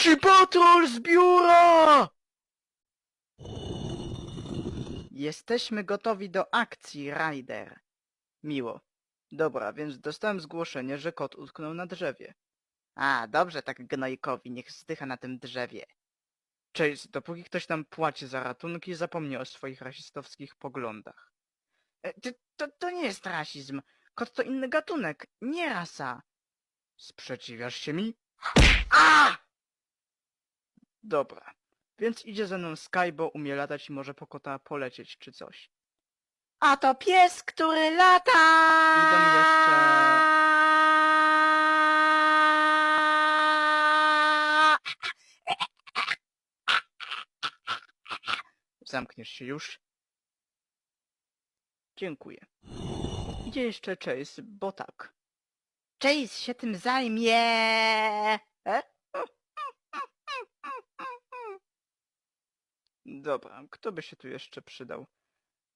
Psi patrol z biura! Jesteśmy gotowi do akcji, Ryder. Miło. Dobra, więc dostałem zgłoszenie, że kot utknął na drzewie. A, dobrze tak gnojkowi, niech zdycha na tym drzewie. Chase, dopóki ktoś nam płaci za ratunki, zapomnij o swoich rasistowskich poglądach. E, to, to nie jest rasizm. Kot to inny gatunek, nie rasa. Sprzeciwiasz się mi? A! Dobra, więc idzie ze mną Sky, bo umie latać i może po kota polecieć czy coś. A to pies, który lata! Idą jeszcze... Zamkniesz się już? Dziękuję. Idzie jeszcze Chase, bo tak. Chase się tym zajmie! E? Dobra, kto by się tu jeszcze przydał?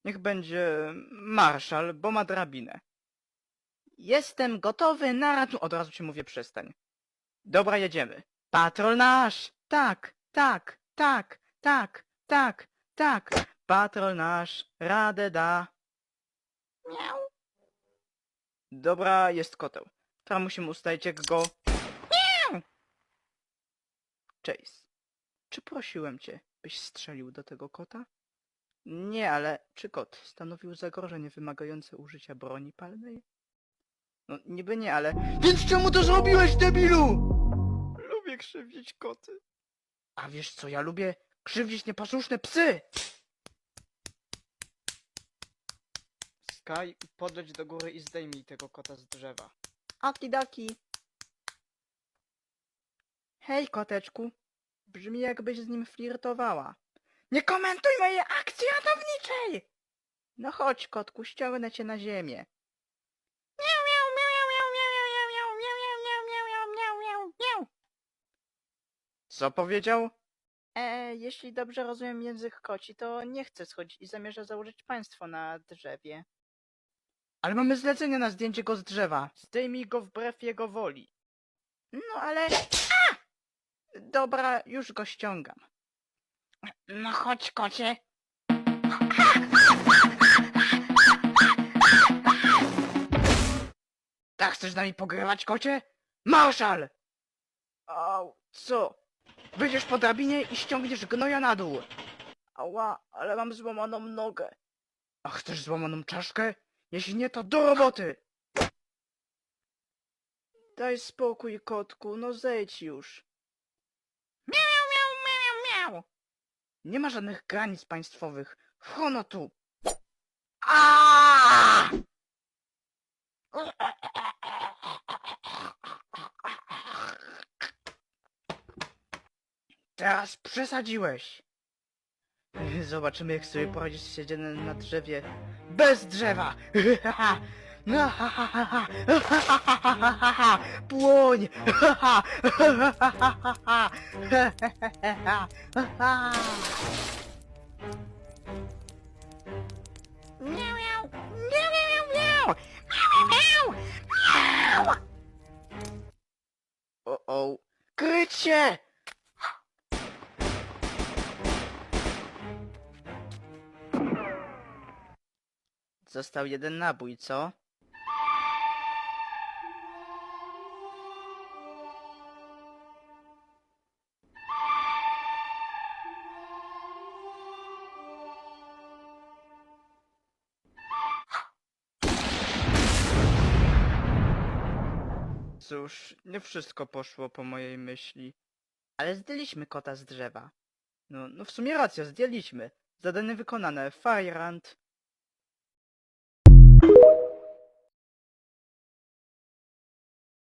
Niech będzie Marszal, bo ma drabinę. Jestem gotowy na ratu... Od razu ci mówię przestań. Dobra, jedziemy. Patrol nasz! Tak, tak, tak, tak, tak, tak. Patrol nasz radę da. Miau. Dobra, jest koteł. Teraz musimy ustalić jak go... Miau! Chase, czy prosiłem cię, byś strzelił do tego kota? Nie, ale czy kot stanowił zagrożenie wymagające użycia broni palnej? No niby nie, ale... Więc czemu to zrobiłeś, debilu? Lubię krzywdzić koty. A wiesz co ja lubię? Krzywdzić nieposłuszne psy! Sky, podleć do góry i zdejmij tego kota z drzewa. Okidoki. Hej, koteczku. Brzmi jakbyś z nim flirtowała. Nie komentuj mojej akcji ratowniczej! No chodź, kotku, ściągnę cię na ziemię. Co powiedział? E, jeśli dobrze rozumiem język koci, to nie chce schodzić i zamierza założyć państwo na drzewie. Ale mamy zlecenie na zdjęcie go z drzewa. Zdejmij go wbrew jego woli. No ale... Dobra, już go ściągam. No chodź, kocie. Tak chcesz z nami pogrywać, kocie? Marszal! Au, co? Wyjdziesz po drabinie i ściągniesz gnoja na dół. Ała, ale mam złamaną nogę. A chcesz złamaną czaszkę? Jeśli nie, to do roboty! Daj spokój, kotku, no zejdź już. Miau, miau, miau, miau! Nie ma żadnych granic państwowych. Wchono tu! Aaaa! Teraz przesadziłeś. Zobaczymy, jak sobie poradzisz siedzeniem na drzewie bez drzewa. Ha, ha, ha, ha, ha. Ha, ha, ha, ha, ha, ha, ha. Płoń! Ha, ha, ha, ha, ha, ha, ha. He, he, he, he, ha. Ha, ha. O, o. Krycie! Został jeden nabój, co? Cóż, nie wszystko poszło po mojej myśli. Ale zdjęliśmy kota z drzewa. No, no w sumie racja, zdjęliśmy. Zadanie wykonane. Firehand.